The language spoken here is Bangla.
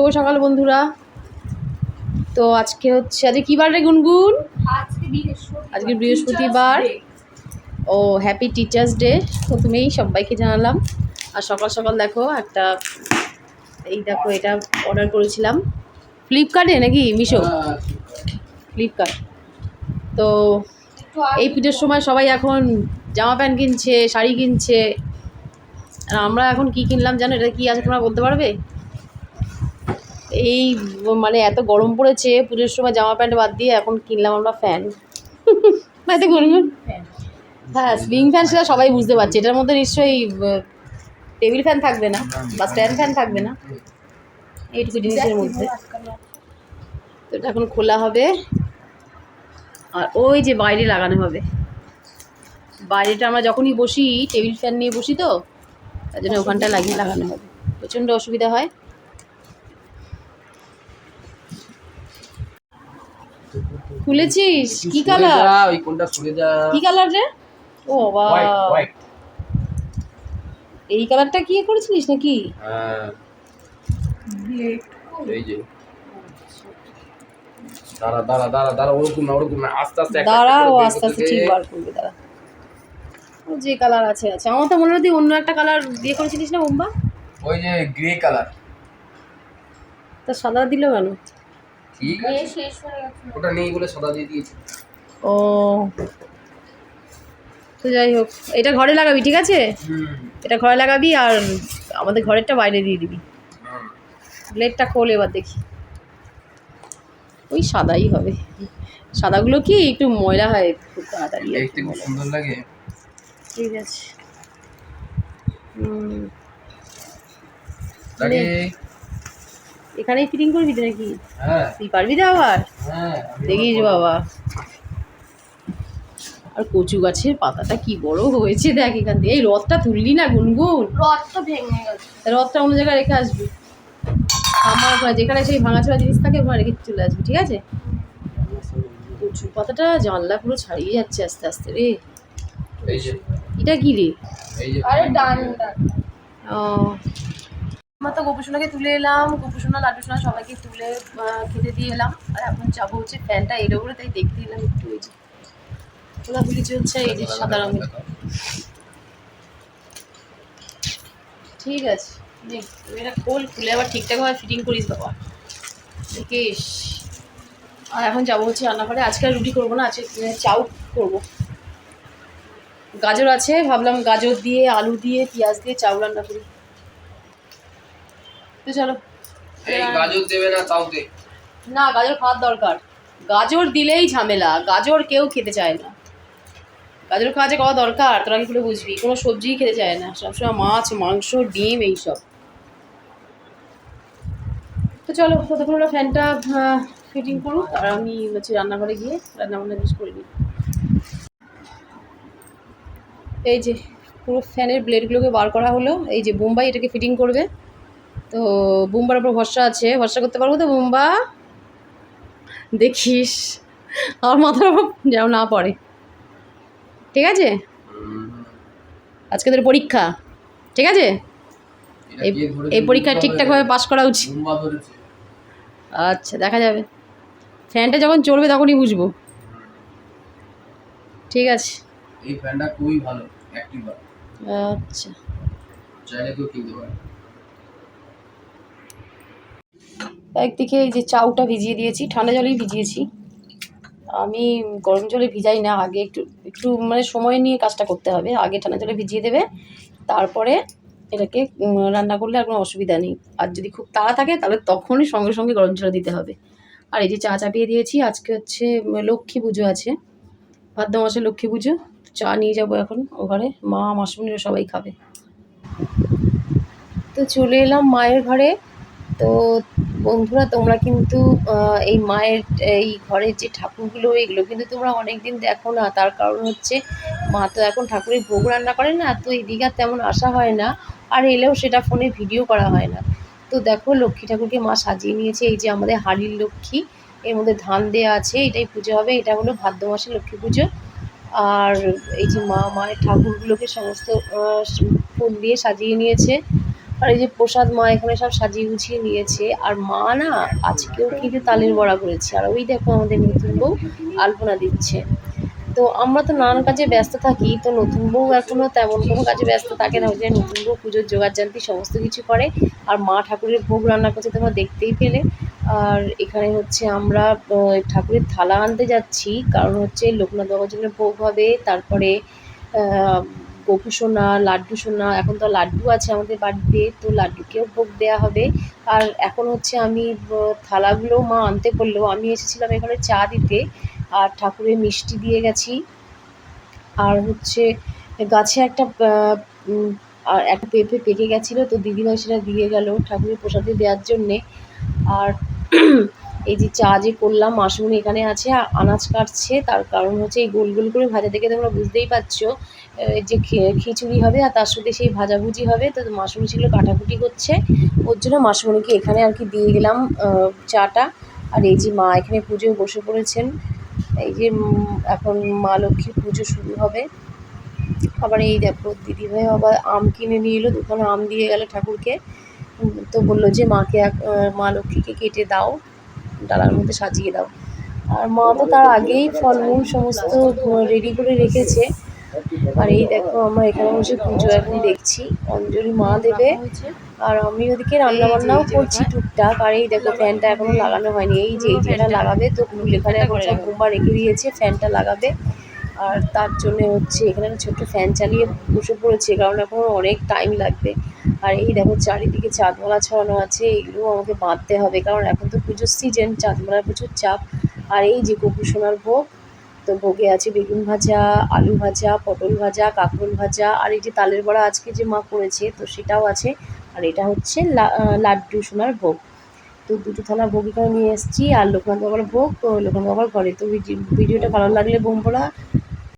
শুভ সকাল বন্ধুরা। তো আজকে হচ্ছে আজকে কী বার রে গুনগুন? আজকে বৃহস্পতিবার। ও হ্যাপি টিচার্স ডে প্রথমেই সবাইকে জানালাম। আর সকাল সকাল দেখো একটা এই দেখো এটা অর্ডার করেছিলাম। ফ্লিপকার্টে নাকি মিশো? ফ্লিপকার্ট তো এই পুজোর সময় সবাই এখন জামা প্যান্ট কিনছে শাড়ি কিনছে। আর আমরা এখন কি কিনলাম জানো? এটা কি আছে তোমরা বলতে পারবে? এই মানে এত গরম পড়েছে পুজোর সময় জামা প্যান্ট বাদ দিয়ে এখন কিনলাম আমরা ফ্যান এত গরম হ্যাঁ স্লিং ফ্যান সেটা সবাই বুঝতে পারছে এটার মধ্যে নিশ্চয়ই টেবিল ফ্যান থাকবে না বা স্ট্যান্ড ফ্যান থাকবে না। এইটুকু জিনিসের মধ্যে। তো এটা এখন খোলা হবে। আর ওই যে বাইরে লাগানো হবে। বাইরেটা আমরা যখনই বসি টেবিল ফ্যান নিয়ে বসি তো তার জন্য ওখানটা লাগিয়ে লাগানো হবে। প্রচণ্ড অসুবিধা হয়। খুলেছিস? কি কালার ওই কোনটা সরে যা কি কালার রে? ও বাবা। এই কালারটা কি করেছিলিস নাকি? হ্যাঁ। এই যে। দাঁড়া দাঁড়া দাঁড়া দাঁড়া ওরকম না ওরকম না। আস্তে আস্তে একটা একটা দাঁড়াও আস্তে আস্তে ঠিক বার করবে দাঁড়া। ও যে কালার আছে আছে। আমার তো মনে হয় তুই অন্য একটা কালার দিয়ে করেছিলিস না বোম্বা ওই যে গ্রে কালার তা সাদা দিল কেন? ঠিক আছে। শেষ হয়ে ওটা নেই বলে সাদা দিয়ে দিয়েছি। ও। তো যাই হোক এটা ঘরে লাগাবি ঠিক আছে? এটা ঘরে লাগাবি আর আমাদের ঘরেরটা বাইরে দিয়ে দিবি। ব্লেডটা খোল এবার দেখি। ওই সাদাই হবে। সাদাগুলো কি একটু ময়লা হয় খুব তাড়াতাড়ি দেখতে খুব সুন্দর লাগে। ঠিক আছে। হুম, লাগে। এখানেই ফিটিং করবি তো নাকি? হ্যাঁ। তুই পারবি তো আবার? হ্যাঁ দেখিস বাবা। আর কচু গাছের পাতাটা কি বড় হয়েছে দেখ এখান থেকে। এই রথটা তুললি না গুনগুন? রথ তো ভেঙে গেছে। রথটা অন্য জায়গায় রেখে আসবি। আমার ওখানে যেখানে সেই ভাঙাচোরা জিনিস থাকে ওখানে রেখে চলে আসবি ঠিক আছে? কচু পাতাটা জানলা পুরো ছাড়িয়ে যাচ্ছে আস্তে আস্তে রে। এটা কি রে? আরে ডান্ডা ও। আমরা তো গোপুসোনাকে তুলে এলাম, গোপুসোনা, লাড্ডুসোনা সবাইকে তুলে খেতে দিয়ে এলাম। আর এখন যাব হচ্ছে ফ্যানটা এলো বলে তাই দেখতে এলাম একটু এই যে। খোলাখুলি চলছে, এই যে সাদা রঙের। ঠিক আছে, দেখ এটা খোল খুলে আবার ঠিকঠাকভাবে ফিটিং করিস বাবা। দেখিস। আর এখন যাব হচ্ছে রান্নাঘরে। আজকে আর রুটি করব না, আজকে চাউ করব। গাজর আছে, ভাবলাম গাজর দিয়ে, আলু দিয়ে, পেঁয়াজ দিয়ে চাউ রান্না করি। তো চলো। এই গাজর দেবে না তাও দে। না গাজর খাওয়ার দরকার। গাজর দিলেই ঝামেলা গাজর কেউ খেতে চায় না। গাজর খাওয়া যে খাওয়া দরকার তোরা কি করে বুঝবি? কোনো সবজিই খেতে চায় না সবসময় মাছ মাংস ডিম এইসব। তো চলো ততক্ষণ ওরা ফ্যানটা ফিটিং করুক আর আমি হচ্ছে রান্নাঘরে গিয়ে রান্না বান্না জিনিস করে নিই। এই যে পুরো ফ্যানের ব্লেডগুলোকে বার করা হলো এই যে বোম্বাই এটাকে ফিটিং করবে। তো বুম্বার উপর ভরসা আছে ভরসা করতে পারব তো বুম্বা? দেখিস আমার মাথার উপর যেন না পড়ে। ঠিক আছে? আজকে তোর পরীক্ষা। ঠিক আছে? এই পরীক্ষায় ঠিকঠাকভাবে পাশ করা উচিত। আচ্ছা দেখা যাবে। ফ্যানটা যখন চলবে তখনই বুঝব। ঠিক আছে। এই ফ্যানটা খুবই ভালো অ্যাক্টিভ আচ্ছা। চাইলে কেউ কিনতে পারে। একদিকে এই যে চাউটা ভিজিয়ে দিয়েছি, ঠান্ডা জলেই ভিজিয়েছি। আমি গরম জলে ভিজাই না, আগে একটু একটু মানে সময় নিয়ে কাজটা করতে হবে। আগে ঠান্ডা জলে ভিজিয়ে দেবে, তারপরে এটাকে রান্না করলে আর কোনো অসুবিধা নেই। আর যদি খুব তাড়া থাকে, তাহলে তখনই সঙ্গে সঙ্গে গরম জলে দিতে হবে। আর এই যে চা চাপিয়ে দিয়েছি, আজকে হচ্ছে লক্ষ্মী পুজো আছে। ভাদ্র মাসে লক্ষ্মী পুজো, চা নিয়ে যাব এখন ও ঘরে, মা মাসুমিরা সবাই খাবে। তো চলে এলাম মায়ের ঘরে। তো বন্ধুরা, তোমরা কিন্তু এই মায়ের, এই ঘরের যে ঠাকুরগুলো, এগুলো কিন্তু তোমরা অনেক দিন দেখো না। তার কারণ হচ্ছে, মা তো এখন ঠাকুরের ভোগ রান্না করে না, তো এই আর তেমন আসা হয় না। আর এলেও সেটা ফোনে ভিডিও করা হয় না। তো দেখো, লক্ষ্মী ঠাকুরকে মা সাজিয়ে নিয়েছে, এই যে আমাদের হাড়ির লক্ষ্মী। এর মধ্যে ধান দেওয়া আছে, এটাই পুজো হবে, এটা হলো ভাদ্র মাসে লক্ষ্মী পুজো। আর এই যে মা, মায়ের ঠাকুরগুলোকে সমস্ত ফুল দিয়ে সাজিয়ে নিয়েছে। আর এই যে প্রসাদ মা এখানে সব সাজিয়ে গুছিয়ে নিয়েছে। আর মা না আজকেও কিন্তু তালের বড়া করেছে। আর ওই দেখো আমাদের নতুন বউ আলপনা দিচ্ছে। তো আমরা তো নানান কাজে ব্যস্ত থাকি, তো নতুন বউ এখনও তেমন কোনো কাজে ব্যস্ত থাকে না। যে নতুন বউ পুজোর জোগাড় জানতি সমস্ত কিছু করে। আর মা ঠাকুরের ভোগ রান্না করছে তোমরা দেখতেই পেলে। আর এখানে হচ্ছে আমরা ঠাকুরের থালা আনতে যাচ্ছি। কারণ হচ্ছে লোকনাথ বাবার জন্য ভোগ হবে। তারপরে গোপু সোনা, লাড্ডু সোনা, এখন তো লাড্ডু আছে আমাদের বাড়িতে, তো লাড্ডুকেও ভোগ দেওয়া হবে। আর এখন হচ্ছে আমি থালাগুলো মা আনতে করলেও আমি এসেছিলাম এখানে চা দিতে, আর ঠাকুরের মিষ্টি দিয়ে গেছি। আর হচ্ছে গাছে একটা আর একটা পেঁপে পেকে গেছিল, তো দিদিভাই সেটা দিয়ে গেল ঠাকুরের প্রসাদে দেওয়ার জন্যে। আর এই যে চা যে করলাম মাসুমনি এখানে আছে আনাজ কাটছে, তার কারণ হচ্ছে এই গোল গোল করে ভাজা দেখে তোমরা বুঝতেই পারছ যে খিচুড়ি হবে আর তার সাথে সেই ভাজাভুজি হবে, তো মাসুমনি সেগুলো কাটাকুটি করছে, ওর জন্য মাসুমনিকে এখানে আর কি দিয়ে গেলাম চাটা, আর এই যে মা এখানে পুজোয় বসে পড়েছেন, এই যে এখন মা লক্ষ্মীর পুজো শুরু হবে, আবার এই দেখো দিদিভাই আবার আম কিনে নিয়ে এলো দোকানে আম দিয়ে গেল ঠাকুরকে তো বলল যে মাকে মা লক্ষ্মীকে কেটে দাও ডালার মধ্যে সাজিয়ে দাও। আর মা তো তার আগেই ফলমূল সমস্ত রেডি করে রেখেছে। আর এই দেখো আমরা এখানে বসে পুজো এখন দেখছি। অঞ্জলি মা দেবে। আর আমি ওদিকে রান্না বান্নাও করছি টুকটাক। আর এই দেখো ফ্যানটা এখনও লাগানো হয়নি। এই যে এই যেটা লাগাবে তো এখানে এখন সব বোমা রেখে দিয়েছে ফ্যানটা লাগাবে। আর তার জন্য হচ্ছে এখানে ছোট্ট ফ্যান চালিয়ে বসে পড়েছে কারণ এখন অনেক টাইম লাগবে। আর এই দেখো চারিদিকে চাঁদমালা ছড়ানো আছে এগুলো আমাকে বাঁধতে হবে, কারণ এখন তো পুজোর সিজন চাঁদমালার প্রচুর চাপ। আর এই যে গোপু সোনার ভোগ, তো ভোগে আছে বেগুন ভাজা, আলু ভাজা, পটল ভাজা, কাঁকরোল ভাজা, আর এই যে তালের বড়া আজকে যে মা করেছে, তো সেটাও আছে, আর এটা হচ্ছে লাড্ডু সোনার ভোগ। তো দুটো থালা ভোগ এখানে নিয়ে এসেছি, আর লোকনাথ বাবার ভোগ, তো লোকনাথ বাবার ঘরে। তো ভিডি- ভিডিওটা ভালো লাগলে বোমপোড়া